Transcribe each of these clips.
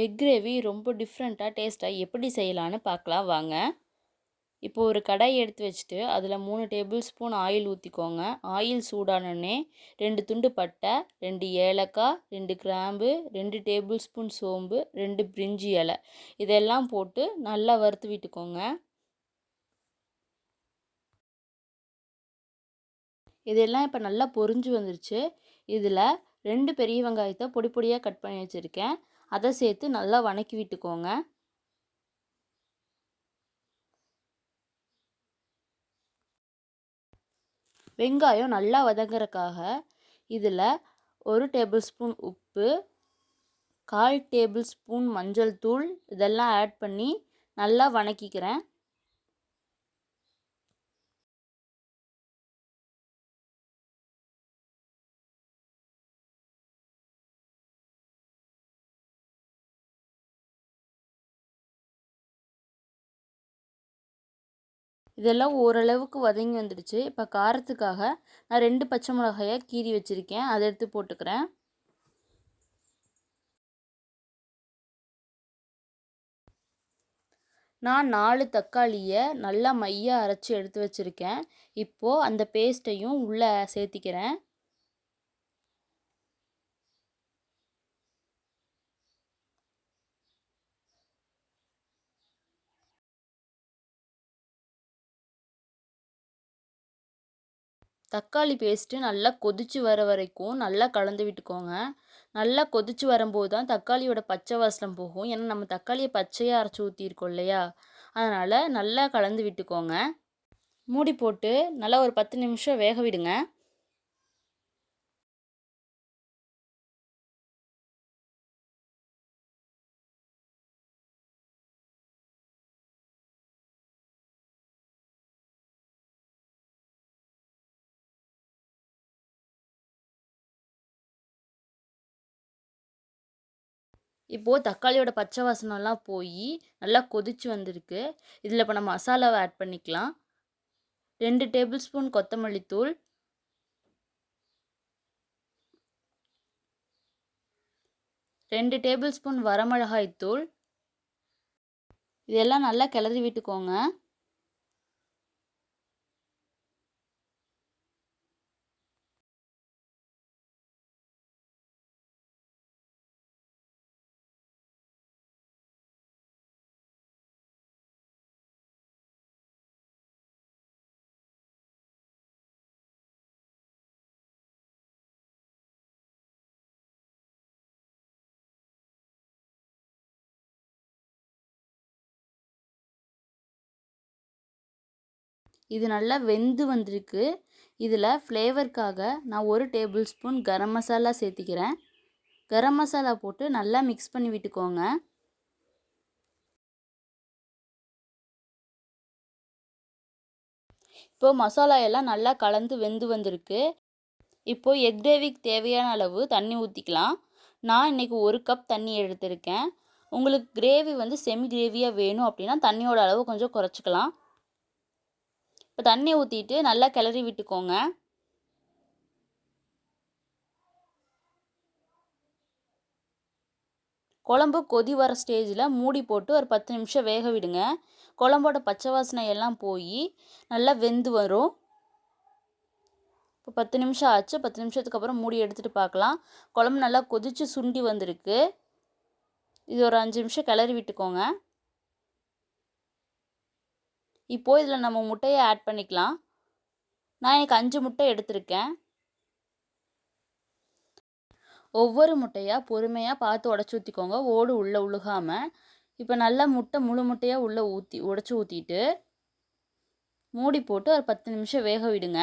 Egg gravy ரொம்ப டிஃப்ரெண்ட்டாக டேஸ்ட்டாக எப்படி செய்யலான்னு பார்க்கலாம் வாங்க. இப்போ ஒரு கடாய் எடுத்து வச்சுட்டு அதில் மூணு டேபிள் ஸ்பூன் ஆயில் ஊற்றிக்கோங்க ஆயில் சூடானோடனே ரெண்டு துண்டு பட்டை ரெண்டு ஏலக்காய் ரெண்டு கிராம்பு ரெண்டு டேபிள் ஸ்பூன் சோம்பு ரெண்டு பிரிஞ்சி இலை. இதெல்லாம் போட்டு நல்லா வறுத்து விட்டுக்கோங்க. இதெல்லாம் இப்போ நல்லா பொரிஞ்சு வந்துருச்சு. இதில் ரெண்டு பெரிய வெங்காயத்தை பொடி பொடியாக கட் பண்ணி வச்சுருக்கேன். அதை சேர்த்து நல்லா வணக்கி விட்டுக்கோங்க. வெங்காயம் நல்லா வதங்குறதுக்காக இதில் ஒரு டேபிள் ஸ்பூன் உப்பு கால் டேபிள் ஸ்பூன் மஞ்சள் தூள் இதெல்லாம் ஆட் பண்ணி நல்லா வணக்கிக்கிறேன். இதெல்லாம் ஓரளவுக்கு வதங்கி வந்துடுச்சு. இப்போ காரத்துக்காக நான் ரெண்டு பச்சை மிளகாயை கீறி வச்சுருக்கேன். அதை எடுத்து போட்டுக்கிறேன். நான் நாலு தக்காளியை நல்லா மையாக அரைச்சி எடுத்து வச்சுருக்கேன். இப்போது அந்த பேஸ்ட்டையும் உள்ளே சேர்த்திக்கிறேன். தக்காளி பேஸ்ட்டு நல்லா கொதித்து வர வரைக்கும் நல்லா கலந்து விட்டுக்கோங்க. நல்லா கொதித்து வரும்போது தான் தக்காளியோட பச்சை வாசனம் போகும். ஏன்னா நம்ம தக்காளியை பச்சையாக அரைச்சி ஊற்றிருக்கோம் இல்லையா? அதனால் நல்லா கலந்து விட்டுக்கோங்க. மூடி போட்டு நல்லா ஒரு பத்து நிமிஷம் வேக விடுங்க. இப்போது தக்காளியோட பச்சை வாசனம்லாம் போய் நல்லா கொதிச்சு வந்திருக்கு. இதில் இப்போ நம்ம மசாலாவை ஆட் பண்ணிக்கலாம். ரெண்டு டேபிள் ஸ்பூன் கொத்தமல்லி தூள். ரெண்டு டேபிள் ஸ்பூன் வரமிளகாய் தூள். இதெல்லாம் நல்லா கிளறி விட்டுக்கோங்க. இது நல்லா வெந்து வந்திருக்கு. இதில் ஃப்ளேவருக்காக நான் ஒரு டேபிள் ஸ்பூன் கரம் மசாலா சேர்த்திக்கிறேன். கரம் மசாலா போட்டு நல்லா மிக்ஸ் பண்ணி விட்டுக்கோங்க. இப்போது மசாலா எல்லாம் நல்லா கலந்து வெந்து வந்திருக்கு. இப்போது எக் கிரேவிக்கு தேவையான அளவு தண்ணி ஊற்றிக்கலாம் நான் இன்றைக்கி ஒரு கப் தண்ணி எடுத்திருக்கேன். உங்களுக்கு கிரேவி வந்து செமி கிரேவியாக வேணும் அப்படின்னா தண்ணியோட அளவு கொஞ்சம் குறைச்சிக்கலாம். இப்போ தண்ணி ஊற்றிட்டு நல்லா கிளறி விட்டுக்கோங்க. குழம்பு கொதி வர ஸ்டேஜில் மூடி போட்டு ஒரு பத்து நிமிஷம் வேக விடுங்க. குழம்போட பச்சை வாசனை எல்லாம் போய் நல்லா வெந்து வரும். இப்போ பத்து நிமிஷம் ஆச்சு. பத்து நிமிஷத்துக்கு அப்புறம் மூடி எடுத்துகிட்டு பார்க்கலாம் குழம்பு நல்லா கொதித்து சுண்டி வந்திருக்கு. இது ஒரு அஞ்சு நிமிஷம் கிளறி விட்டுக்கோங்க. இப்போது இதில் நம்ம முட்டையை ஆட் பண்ணிக்கலாம். நான் எனக்கு அஞ்சு முட்டை எடுத்திருக்கேன். ஒவ்வொரு முட்டையாக பொறுமையாக பார்த்து உடச்சி ஊற்றிக்கோங்க ஓடு உள்ளே உழுகாமல் இப்போ நல்லா முட்டை முழு முட்டையாக உள்ளே ஊற்றி உடச்சி ஊற்றிட்டு மூடி போட்டு ஒரு பத்து நிமிஷம் வேக விடுங்க.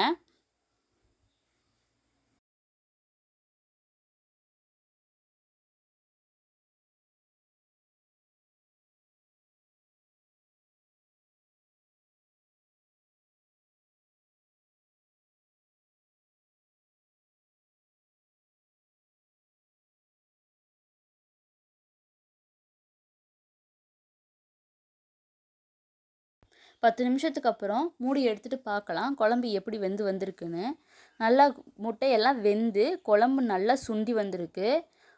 பத்து நிமிஷத்துக்கு அப்புறம் மூடி எடுத்துகிட்டு பார்க்கலாம் குழம்பு எப்படி வெந்து வந்திருக்குன்னு. நல்லா முட்டையெல்லாம் வெந்து குழம்பு நல்லா சுண்டி வந்திருக்கு.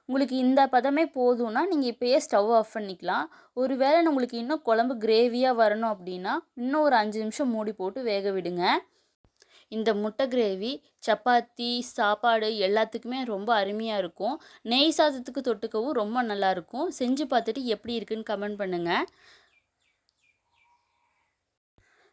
உங்களுக்கு இந்த பதமே போதும்னா நீங்கள் இப்போயே ஸ்டவ் ஆஃப் பண்ணிக்கலாம். ஒரு வேளை உங்களுக்கு இன்னும் குழம்பு கிரேவியாக வரணும் அப்படின்னா இன்னும் ஒரு அஞ்சு நிமிஷம் மூடி போட்டு வேக விடுங்க. இந்த முட்டை கிரேவி சப்பாத்தி சாப்பாடு எல்லாத்துக்குமே ரொம்ப அருமையாக இருக்கும். நெய் சாதத்துக்கு தொட்டுக்கவும் ரொம்ப நல்லாயிருக்கும் செஞ்சு பார்த்துட்டு எப்படி இருக்குன்னு கமெண்ட் பண்ணுங்கள்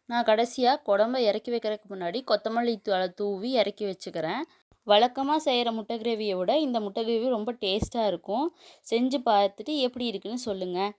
நான் கடைசியாக குழம்ப இறக்கி வைக்கிறதுக்கு முன்னாடி கொத்தமல்லி தூளை தூவி இறக்கி வச்சுக்கிறேன். வழக்கமாக செய்கிற முட்டை கிரேவியை விட இந்த முட்டை கிரேவி ரொம்ப டேஸ்ட்டாக இருக்கும். செஞ்சு பார்த்துட்டு எப்படி இருக்குன்னு சொல்லுங்கள்